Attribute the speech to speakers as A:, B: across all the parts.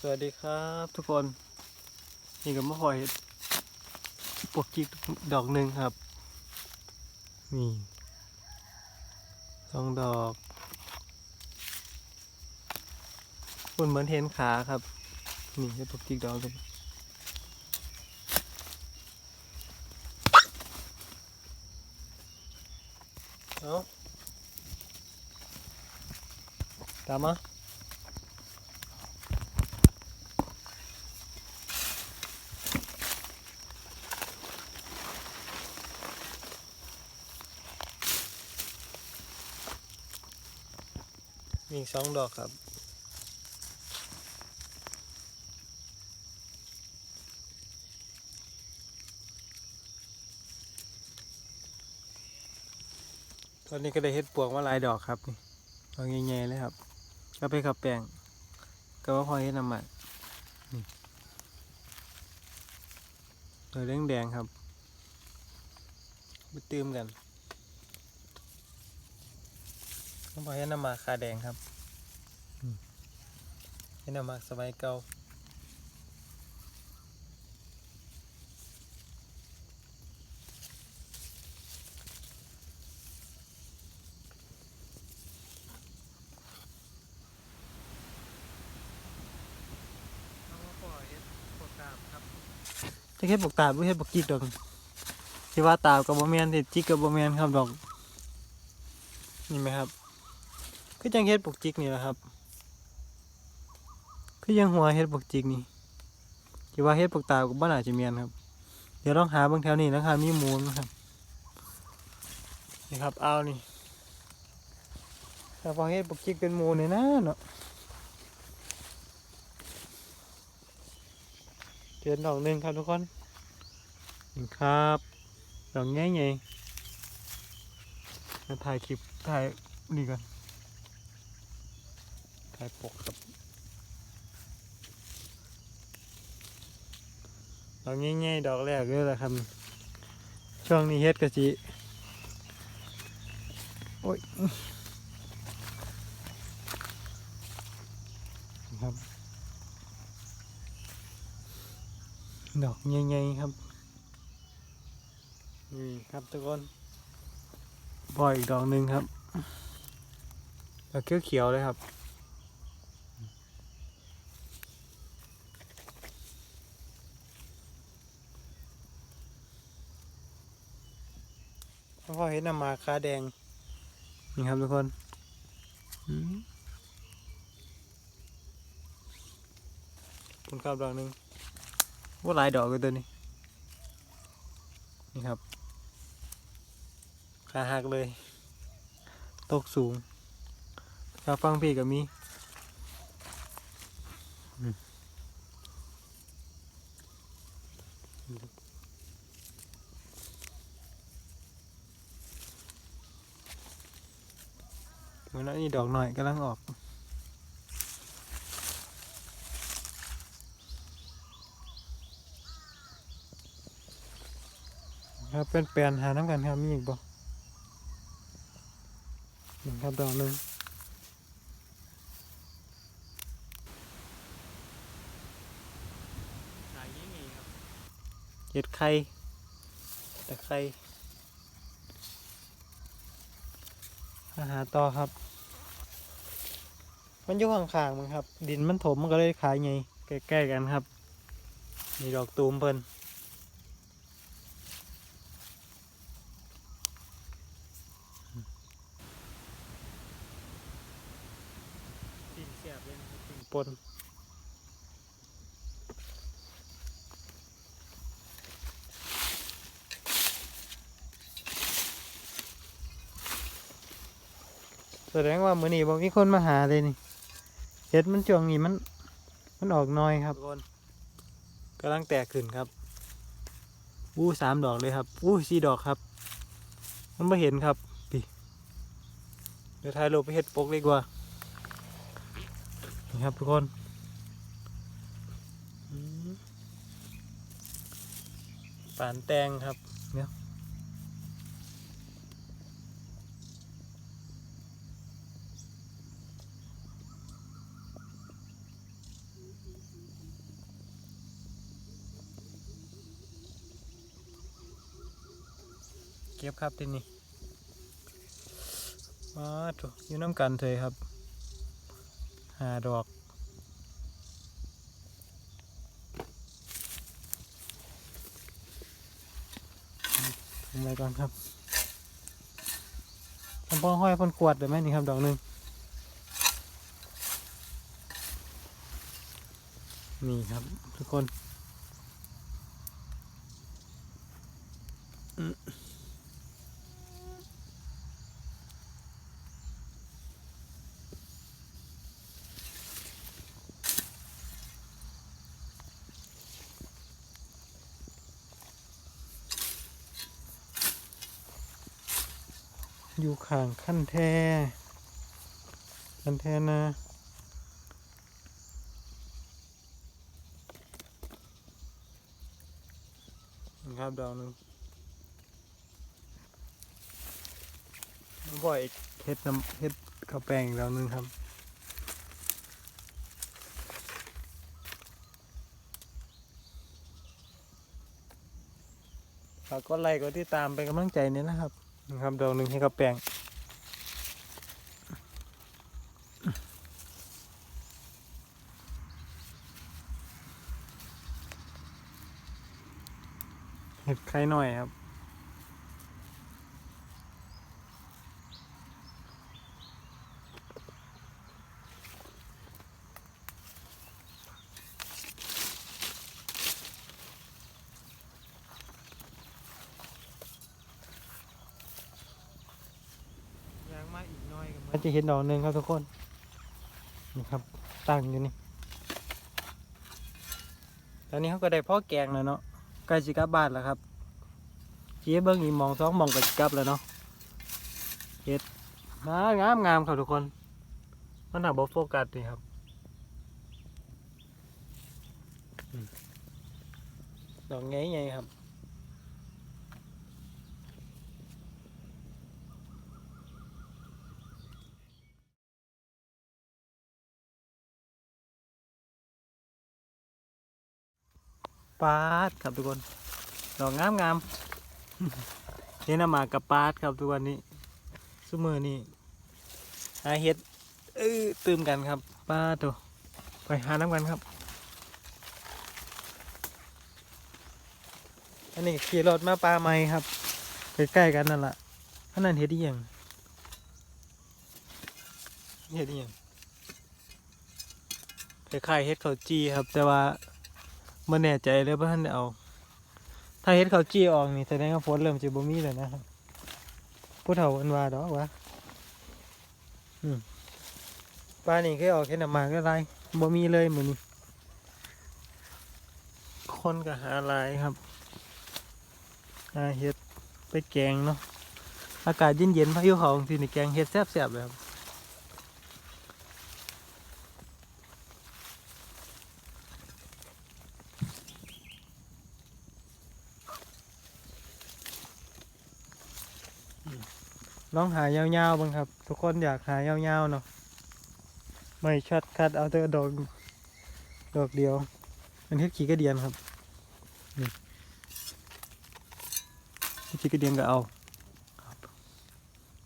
A: สวัสดีครับทุกคน นี่ก็มาพอยปวกจิกดอกหนึ่งครับ นี่สองดอกคุณเหมือนเห็นขาครับ นี่เห็ดปวกจิกดอกหนึ่งเอาตามมา มีอีกสองดอกครับ ตอนนี้ก็ได้เฮ็ดปวกมาหลายดอกครับนี่ดอกใหญ่ๆเลยครับ ก็ไปขับแปลงก็ว่าพอเฮ็ดน้ำมันนี่ตัวแดงๆครับ ไปตื้มกัน ต้องพอเฮ็ดน้ำหมากคาแดงครับอืมเฮ็ดน้ำหมากสมัยเก่าจะเฮ็ดปกตาบ่เฮ็ดปกจิกดอกที่ว่าตากับบ่แม่นที่จิกกับบ่แม่นครับดอก นี่ไหมครับ คือจังเฮ็ดปกจิกนี่แหละครับ คือยังหัวเฮ็ดปกจิกนี่ที่ว่าเฮ็ดปกตากับบ่น่าจะแม่นครับ เดี๋ยวลองหาบิ่งแถวนี้นะครับมีมูลนะครับนี่ครับเอานี่ถ้าพอเฮ็ดปกจิกเป็นมูลนี่ยนะเนาะเดือนดอกหนึ่งครับทุกคนนี่ครับดอกใหญ่ใหญ่มาถ่ายคลิปถ่ายนี่ก่อน ถ่ายปกครับดอกใหญ่ใหญ่ดอกแรกเลยละครับ ช่วงนี้เฮ็ดกะจิโอ้ยครับ ดอกใหญ่ๆครับ นี่ครับทุกคนปล่อยอีกดอกหนึ่งครับดอกเขียวๆเลยครับ พอเห็นน้ำหมากคาแดง นี่ครับทุกคนคุณครับดอกหนึ่งว่าหลายดอกเลยตัวนี้ นี่ครับ ขาหักเลย ตกสูงครับฟังพี่กับมี มือนนั้นนี่ดอกหน่อยกำลังออกครับเป็นแปลนหาน้ำกันครับมีอีกบ่นี่ครับดอกหนึ่งเห็ดไข่ตะไคร่ มาหาต่อครับ มันอยู่ข้างๆมั้งครับ ดินมันถมมันก็เลยขายไงใกล้ๆกันครับ มีดอกตูมเพิ่นปิ่นเสียบเลยปิ่งปน แสดงว่ามือนี้บอกมีคนมาหาเลยนี่เห็ดมันช่วงนี้มัน มันออกน้อยครับคนกำลังแตกขึ้นครับอู้สามดอกเลยครับอู้สี่ดอกครับ มันไม่เห็นครับพี่เดี๋ยวถ่ายรูปไปเห็ดปกเลยดีกว่านี่ครับทุกคนปานแตงครับเนี่ย ก็บครับที่นี่มาถูอยู่น้ำกันเลยครับหาดอกทำไว้ก่อนครับทำพ่อห้อยพ่นขวดได้ไหมนี่ครับดอกหนึ่งนี่ครับทุกคน อยู่ข้างขั้นแท่ขั้นแท่นะครับดอกหนึ่งบ่อยเฮ็ดน้ำเฮ็ดข้าวแป้งดอกหนึ่งครับฝากกดไลค์กดติดตามเป็นกำลังใจเนี่ยนะครับ นะครับดอกหนึ่งให้กับแปลงเห็ดไข่หน่อยครับ ยางมาันจะเห็นดอกหนึ่งครับทุกคน นี่ครับตั้งอยู่นี่ ตอนนี้เขาก็ได้พ่อแกงแล้วเนาะใกล้จิกลับบ้านแล้วครับเจี๊เบิ้งอีมองสองมองก็จิกลับแล้วเนาะเห็ดมางามงามครับทุกคนมันหาบโฟกัสนี่ครับอืมดอกไงไงครับ ปาดครับทุกคนดอกงามงามเห็นเอามากับปาดครับทุกวันนี้สมือนี่หาเห็ดเออตื่มกันครับปาดตัวไปหาน้ำกันครับ อันนี้ขี่รถมาปลาไม้ครับใกล้ๆกันนั่นแหละอันนั้นเห็ดอีหยังเห็ดอีหยังคล้ายๆเห็ดเขาจีครับ แต่ว่า ม่แน่ใจเลยว่าท่านเอา ถ้าเฮ็ดเขาจี้ออกนี่แสดงว่าฝนเริ่มจะบ่มีแล้วนะครับผู้เฒ่าอันว่าดอกวะปลานี่เคยออกแค่น้ำมาก็ไรบ่มีเลยเหมือนี้คนก็หาลายครับหาเฮ็ดไปแกงเนาะอากาศเย็นๆพายุเขาทีนี่แกงเฮ็ดแซ่บๆเลยครับ ลองหายาวๆบ้างครับ ทุกคนอยากหายาวๆเนาะไม่ช็อตคัดเอาแต่ดอกดอกเดียวอันเฮ็ดขี้กระเดียนครับนี่เฮ็ดขี้กระเดียนก็เอาครับ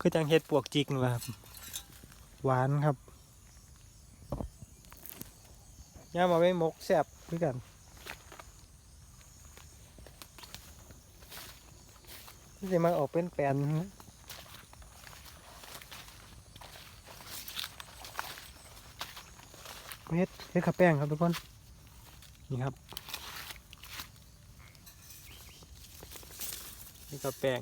A: คือจังเฮ็ดปวกจิกนี่แหละครับหวานครับย่ามาไม่มกแซ่บด้วยกันนี่สิมาออกเป็นแปลน นะเฮ็ดเฮ็ดข้าวแป้งครับทุกคน นี่ครับ นี่ข้าวแป้ง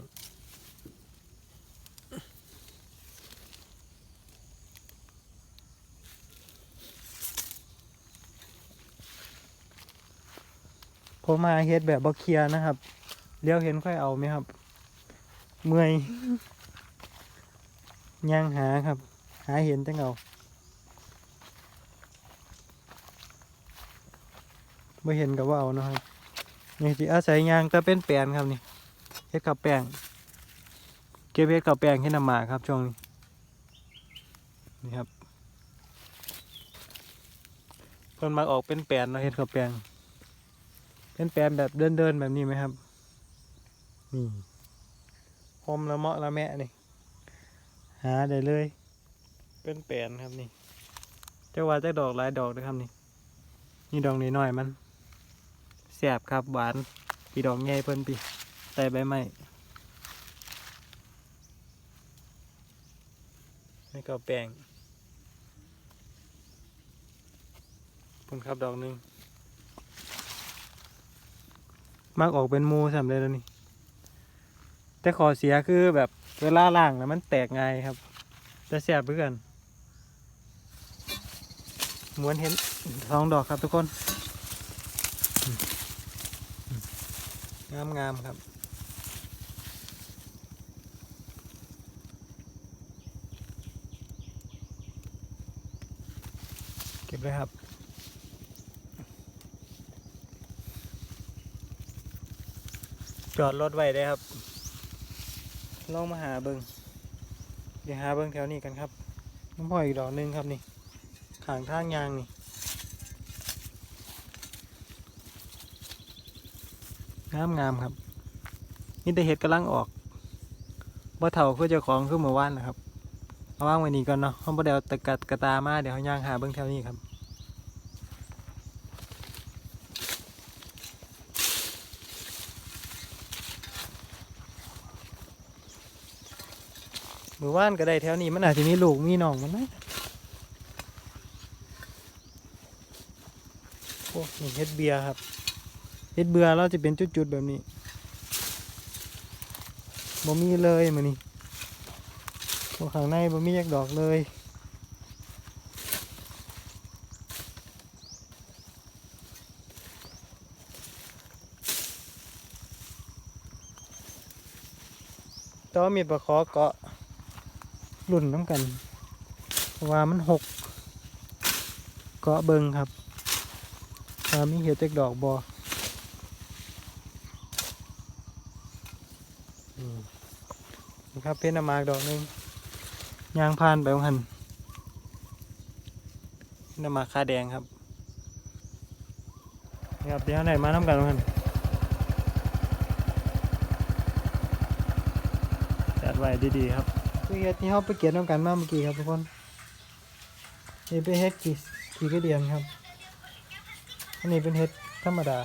A: ผมมาเฮ็ดแบบบ่เคลียร์นะครับเลี้ยวเห็นค่อยเอาไหมครับ เมื่อยย่างหาครับ หาเห็นจังเอา ไม่เห็นกับว่าเอานะครับนี่สิอาศัยยางแต่เป็นแปลนครับนี่เฮ็ดข้าวแป้งเก็บเฮ็ดข้าวแป้งให้นำมาครับช่วงนี้นี่ครับเพิ่นมาออกเป็นแปลนเนาะเฮ็ดข้าวแป้งเป็นแปลนแบบเดินๆแบบนี้ไหมครับนี่หอมละเมาะละแมะนี่หาได้เลย เป็นแปลนครับนี่เจ้าว่าจะดอกหลายดอกนะครับนี่นี่ดอกน้อยๆมัน แสบครับหวานปีดอกใหญ่เพิ่นปีใส่ใบไม้นี่ก็แปลงผมครับดอกหนึ่งมักออกเป็นมูสำเลยแล้วนี่ แต่ขอเสียคือแบบเวลาล่างแล้วมันแตกง่ายครับ จะแสบเพื่อนม้วนเห็นสองดอกครับทุกคน งามงามๆครับ เก็บเลยครับจอดรถไว้ได้ครับ ลองมาหาเบิงเดี๋ยวหาเบิงแถวนี้กันครับน้ำพ่อยอีกดอกหนึงครับนี่ขางทางยางนี่ งามงามครับ นี่แต่เห็ดกำลังออกบ่เท่าคือเจ้าของคือเมื่อวานนะครับเอาว่างไว้นี่ก่อนเนาะเขาบ่ได้เอาตะกัดกระตามาเดี๋ยวเขาย่างหาเบิ่งแถวนี้ครับเมื่อวานก็ได้แถวนี้มันอาจจะมีลูกมีน้องมันนะโอ้นี่เฮ็ดเบียร์ครับ เฮ็ดเบือเราจะเป็นจุดๆแบบนี้บ่มีเลยมือนี้ตรงข้างในบ่มียักดอกเลยแตว่ามีดประคอเกาะรุ่นน้ำกันเพรว่ามันหกเกาะเบิงครับว่ามีเห็ดจักดอกบออืมนี่ ครับเพชรนามากดอกหนึ่งยางพานไปของหันเพนมาคาแดงครับครับเดี๋ยวไหนมาทำกันของหันจัดไว้ดีๆครับคือเฮ็ดที่เขาไปเก็บน้ำกันมาเมื่อกี้ครับทุกคนนี่เป็นเฮ็ดขี่ขี่กระเดียนครับอันนี้เป็นเฮ็ดธรรมดา